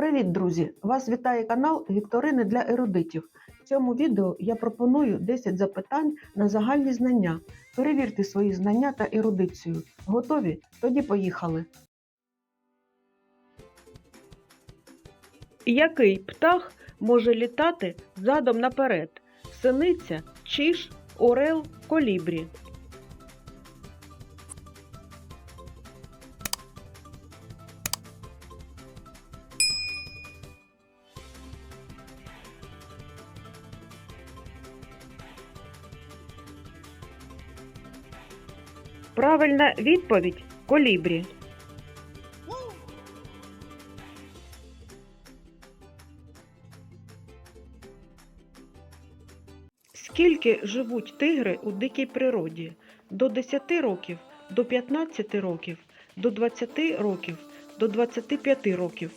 Привіт, друзі! Вас вітає канал Вікторини для ерудитів. В цьому відео я пропоную 10 запитань на загальні знання. Перевірте свої знання та ерудицію. Готові? Тоді поїхали. Який птах може літати задом наперед? Синиця, чиж, орел, колібрі. Правильна відповідь колібрі. Скільки живуть тигри у дикій природі? До 10 років, до 15 років, до 20 років, до 25 років.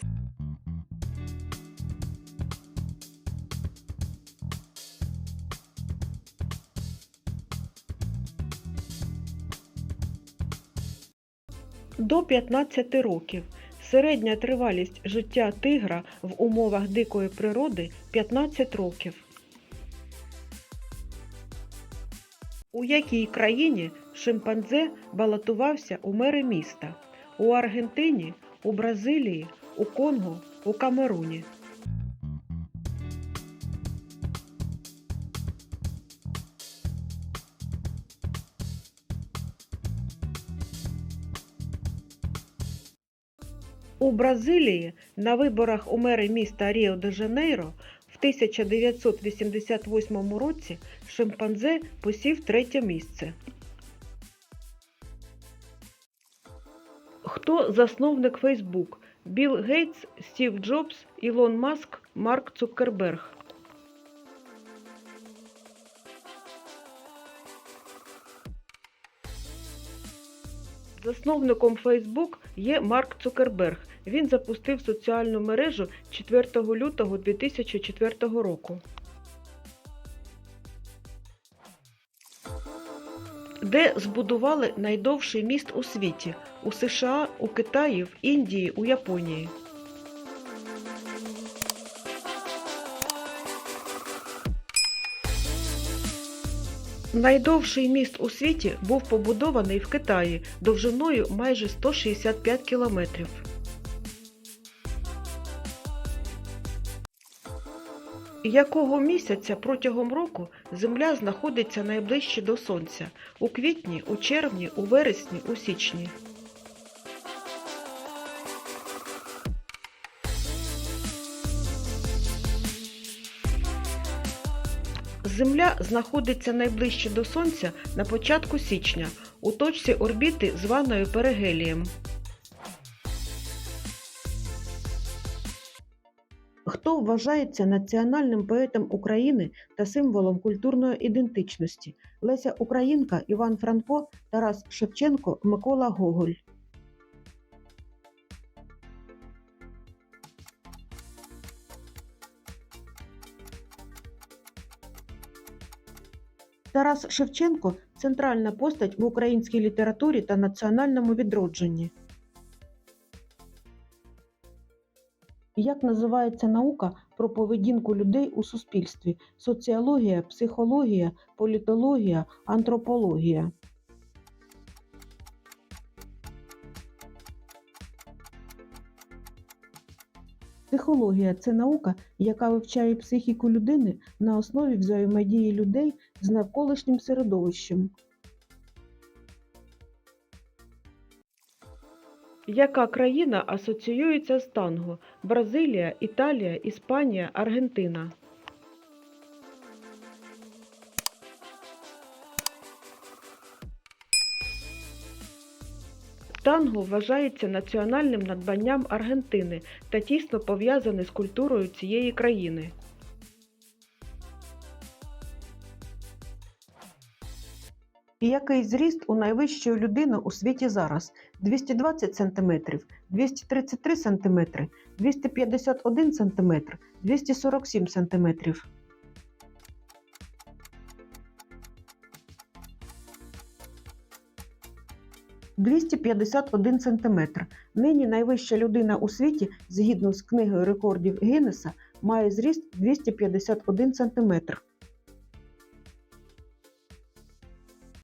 До 15 років. Середня тривалість життя тигра в умовах дикої природи 15 років. У якій країні шимпанзе балотувався у мери міста? У Аргентині, у Бразилії, у Конго, у Камеруні. У Бразилії на виборах у мери міста Ріо-де-Жанейро в 1988 році шимпанзе посів третє місце. Хто засновник Фейсбук? Білл Гейтс, Стів Джобс, Ілон Маск, Марк Цукерберг. Засновником Facebook є Марк Цукерберг. Він запустив соціальну мережу 4 лютого 2004 року. Де збудували найдовший міст у світі? У США, у Китаї, в Індії, у Японії. Найдовший міст у світі був побудований в Китаї довжиною майже 165 кілометрів. Якого місяця протягом року Земля знаходиться найближче до Сонця? У квітні, у червні, у вересні, у січні. Земля знаходиться найближче до Сонця на початку січня у точці орбіти, званої перигелієм. Хто вважається національним поетом України та символом культурної ідентичності? Леся Українка, Іван Франко, Тарас Шевченко, Микола Гоголь. Тарас Шевченко центральна постать в українській літературі та національному відродженні. Як називається наука про поведінку людей у суспільстві? Соціологія, психологія, політологія, антропологія. Психологія це наука, яка вивчає психіку людини на основі взаємодії людей з навколишнім середовищем. Яка країна асоціюється з танго? Бразилія, Італія, Іспанія, Аргентина. Танго вважається національним надбанням Аргентини та тісно пов'язане з культурою цієї країни. І який зріст у найвищої людини у світі зараз? 220 см, 233 см, 251 см, 247 см. 251 см. Нині найвища людина у світі, згідно з книгою рекордів Гіннеса, має зріст 251 см.